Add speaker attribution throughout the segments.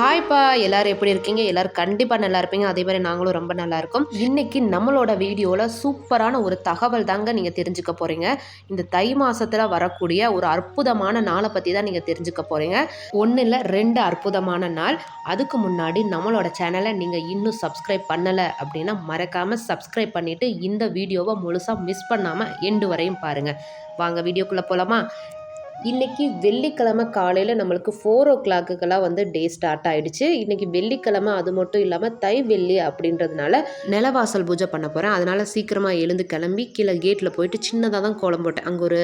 Speaker 1: ஹாய்ப்பா எல்லாரும் எப்படி இருக்கீங்க? எல்லாரும் கண்டிப்பாக நல்லா இருப்பீங்க. அதே மாதிரி நாங்களும் ரொம்ப நல்லா இருக்கோம். இன்னைக்கு நம்மளோட வீடியோவில் சூப்பரான ஒரு தகவல் தாங்க நீங்கள் தெரிஞ்சுக்க போகிறீங்க இந்த தை மாசத்துல வரக்கூடிய ஒரு அற்புதமான நாளை பற்றி தான் நீங்கள் தெரிஞ்சுக்க போகிறீங்க ஒன்றும் இல்லை ரெண்டு அற்புதமான நாள். அதுக்கு முன்னாடி நம்மளோட சேனலை நீங்கள் இன்னும் சப்ஸ்கிரைப் பண்ணலை அப்படின்னா மறக்காமல் சப்ஸ்கிரைப் பண்ணிவிட்டு இந்த வீடியோவை முழுசாக மிஸ் பண்ணாமல் எண்டு வரையும் பாருங்கள் வாங்க வீடியோக்குள்ளே போகலாமா இன்றைக்கி வெள்ளிக்கிழமை காலையில் நம்மளுக்கு ஃபோர் ஓ கிளாக்குக்கெல்லாம் வந்து டே ஸ்டார்ட் ஆகிடுச்சு இன்றைக்கி வெள்ளிக்கிழமை அது மட்டும் இல்லாமல் தை வெள்ளி அப்படின்றதுனால நிலவாசல் பூஜை பண்ண போகிறேன் அதனால் சீக்கிரமாக எழுந்து கிளம்பி கீழே கேட்டில் போயிட்டு சின்னதாக தான் கோலம் போட்டேன். அங்கே ஒரு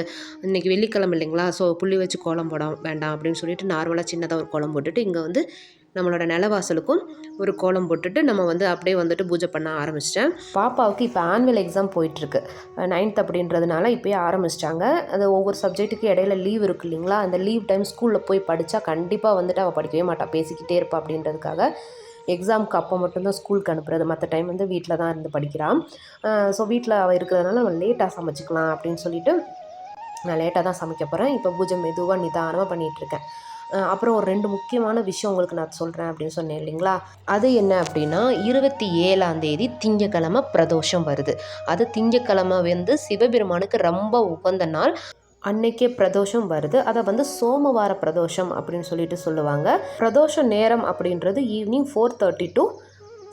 Speaker 1: இன்றைக்கி வெள்ளிக்கிழமை இல்லைங்களா? ஸோ புள்ளி வச்சு கோலம் போட வேண்டாம் அப்படின்னு சொல்லிட்டு நார்மலாக சின்னதாக ஒரு கோலம் போட்டுட்டு இங்கே வந்து நம்மளோட நிலவாசலுக்கும் ஒரு கோலம் போட்டுட்டு நம்ம வந்து அப்படியே வந்துட்டு பூஜை பண்ண ஆரம்பிச்சிட்டேன். பாப்பாவுக்கு இப்போ ஆனுவல் எக்ஸாம் போயிட்டுருக்கு. நைன்த் அப்படின்றதுனால இப்போயே ஆரம்பிச்சிட்டாங்க. அது ஒவ்வொரு சப்ஜெக்ட்டுக்கு இடையில லீவ் இருக்கு இல்லைங்களா? அந்த லீவ் டைம் ஸ்கூலில் போய் படித்தா கண்டிப்பாக வந்துட்டு அவள் படிக்கவே மாட்டாள் பேசிக்கிட்டே இருப்பா அப்படின்றதுக்காக. எக்ஸாமுக்கு அப்போ மட்டும்தான் ஸ்கூலுக்கு அனுப்புறது. மற்ற டைம் வந்து வீட்டில் தான் இருந்து படிக்கிறான் ஸோ வீட்டில் அவள் இருக்கிறதுனால நம்ம லேட்டாக சமைச்சிக்கலாம் அப்படின்னு சொல்லிட்டு நான் லேட்டாக தான் சமைக்க போகிறேன் இப்போ பூஜை மெதுவாக நிதானமாக பண்ணிகிட்ருக்கேன் அப்புறம் ஒரு ரெண்டு முக்கியமான விஷயம் உங்களுக்கு நான் சொல்கிறேன் அப்படின்னு சொன்னேன் இல்லைங்களா? அது என்ன அப்படின்னா இருபத்தி ஏழாம் தேதி திங்கக்கிழமை பிரதோஷம் வருது. அது திங்கக்கிழமை வந்து சிவபெருமானுக்கு ரொம்ப உகந்த நாள். அன்னைக்கே பிரதோஷம் வருது. அதை வந்து சோமவார பிரதோஷம் அப்படின்னு சொல்லிட்டு சொல்லுவாங்க. பிரதோஷ நேரம் அப்படின்றது evening four thirty to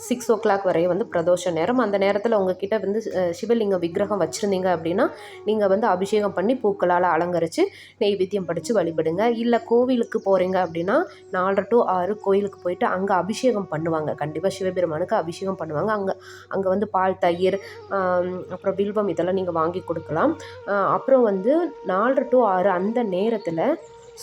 Speaker 1: six o'clock வரையும் வந்து பிரதோஷ நேரம். அந்த நேரத்தில் உங்ககிட்ட வந்து சிவலிங்க விக்கிரகம் வச்சுருந்தீங்க அப்படின்னா நீங்கள் வந்து அபிஷேகம் பண்ணி பூக்களால் அலங்கரித்து நெய்வேத்தியம் படித்து வழிபடுங்க. இல்லை கோவிலுக்கு போகிறீங்க அப்படின்னா நாலரை டு ஆறு கோயிலுக்கு போயிட்டு அங்கே அபிஷேகம் பண்ணுவாங்க. கண்டிப்பாக சிவபெருமானுக்கு அபிஷேகம் பண்ணுவாங்க. அங்கே அங்கே வந்து பால் தயிர் அப்புறம் வில்வம் இதெல்லாம் நீங்கள் வாங்கி கொடுக்கலாம். அப்புறம் வந்து நாலரை டு ஆறு அந்த நேரத்தில்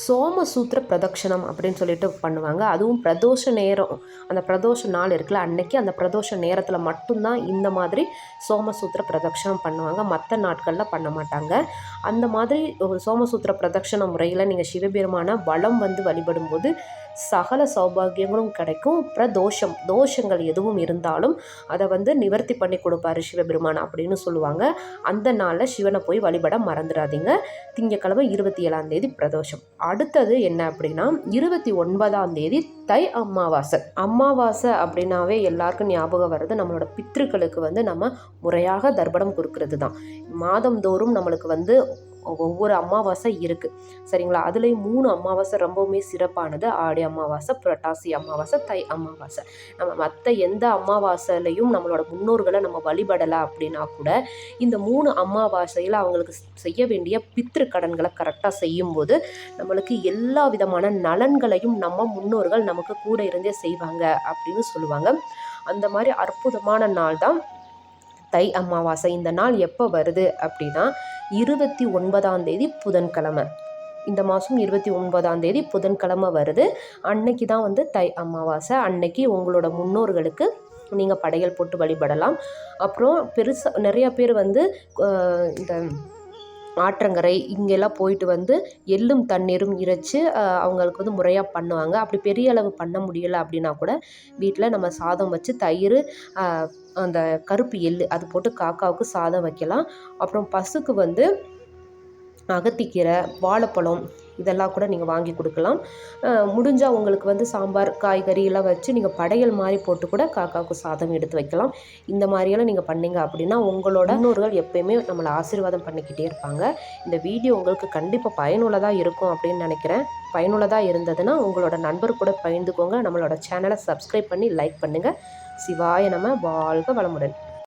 Speaker 1: சோமசூத்திர பிரதட்சணம் அப்படின்னு சொல்லிட்டு பண்ணுவாங்க. அதுவும் பிரதோஷ நேரம். அந்த பிரதோஷ நாள் இருக்குல்ல அன்னைக்கு அந்த பிரதோஷ நேரத்தில் மட்டும்தான் இந்த மாதிரி சோமசூத்திர பிரதட்சணம் பண்ணுவாங்க. மற்ற நாட்களில் பண்ண மாட்டாங்க. அந்த மாதிரி ஒரு சோமசூத்திர பிரதட்சண முறையில் நீங்கள் சிவபெருமான வளம் வந்து வழிபடும்போது சகல சௌபாகியங்களும் கிடைக்கும். அப்புறம் தோஷம் தோஷங்கள் எதுவும் இருந்தாலும் அதை வந்து நிவர்த்தி பண்ணி கொடுப்பாரு சிவபெருமான் அப்படின்னு சொல்லுவாங்க. அந்த நாளில் சிவனை போய் வழிபட மறந்துடாதீங்க திங்கக்கிழமை இருபத்தி ஏழாம் தேதி பிரதோஷம். அடுத்தது என்ன அப்படின்னா இருபத்தி ஒன்பதாம் தேதி தை அமாவாசை. அமாவாசை அப்படின்னாவே எல்லாருக்கும் ஞாபகம் வர்றது நம்மளோட பித்ருக்களுக்கு வந்து நம்ம முறையாக தர்ப்பணம் கொடுக்கறது தான் மாதந்தோறும் நம்மளுக்கு வந்து ஒவ்வொரு அமாவாசை இருக்குது சரிங்களா? அதுலேயும் மூணு அமாவாசை ரொம்பவுமே சிறப்பானது. ஆடி அமாவாசை புரட்டாசி அமாவாசை தை அமாவாசை. நம்ம மற்ற எந்த அமாவாசையிலையும் நம்மளோட முன்னோர்களை நம்ம வழிபடலை அப்படின்னா கூட இந்த மூணு அமாவாசையில் அவங்களுக்கு செய்ய வேண்டிய பித்திரு கடன்களை கரெக்டாக செய்யும்போது நம்மளுக்கு எல்லா விதமான நலன்களையும் நம்ம முன்னோர்கள் நமக்கு கூட இருந்தே செய்வாங்க அப்படின்னு சொல்லுவாங்க. அந்த மாதிரி அற்புதமான நாள் தான் தை அமாவாசை இந்த நாள் எப்போ வருது அப்படின்னா இருபத்தி ஒன்பதாம் தேதி புதன்கிழமை. இந்த மாதம் இருபத்தி ஒன்பதாம் தேதி புதன்கிழமை வருது. அன்னைக்கு தான் வந்து தை அமாவாசை. அன்னைக்கு உங்களோட முன்னோர்களுக்கு நீங்கள் படையல் போட்டு வழிபடலாம். அப்புறம் பெருசாக நிறையா பேர் வந்து இந்த ஆற்றங்கரை இங்கெல்லாம் போயிட்டு வந்து எள்ளும் தண்ணீரும் இறைச்சி அவங்களுக்கு வந்து முறையாக பண்ணுவாங்க. அப்படி பெரிய அளவு பண்ண முடியலை அப்படின்னா கூட வீட்டில் நம்ம சாதம் வச்சு தயிர் அந்த கருப்பு எள் அது போட்டு காக்காவுக்கு சாதம் வைக்கலாம். அப்புறம் பசுக்கு வந்து அகத்திக்கீரை வாழைப்பழம் இதெல்லாம் கூட நீங்கள் வாங்கி கொடுக்கலாம். முடிஞ்சால் உங்களுக்கு வந்து சாம்பார் காய்கறி எல்லாம் வச்சு நீங்கள் படையல் மாதிரி போட்டு கூட காக்காவுக்கு சாதம் எடுத்து வைக்கலாம். இந்த மாதிரியெல்லாம் நீங்கள் பண்ணீங்க அப்படின்னா உங்களோட முன்னோர்கள் எப்பயுமே நம்மளை ஆசீர்வாதம் பண்ணிக்கிட்டே இருப்பாங்க. இந்த வீடியோ உங்களுக்கு கண்டிப்பாக பயனுள்ளதாக இருக்கும் அப்படின்னு நினைக்கிறேன். பயனுள்ளதாக இருந்ததுன்னா உங்களோட நண்பர் கூட பகிர்ந்துக்கோங்க. நம்மளோட சேனலை சப்ஸ்கிரைப் பண்ணி லைக் பண்ணுங்கள் சிவாய நம்ம வாழ்க வளமுடன்.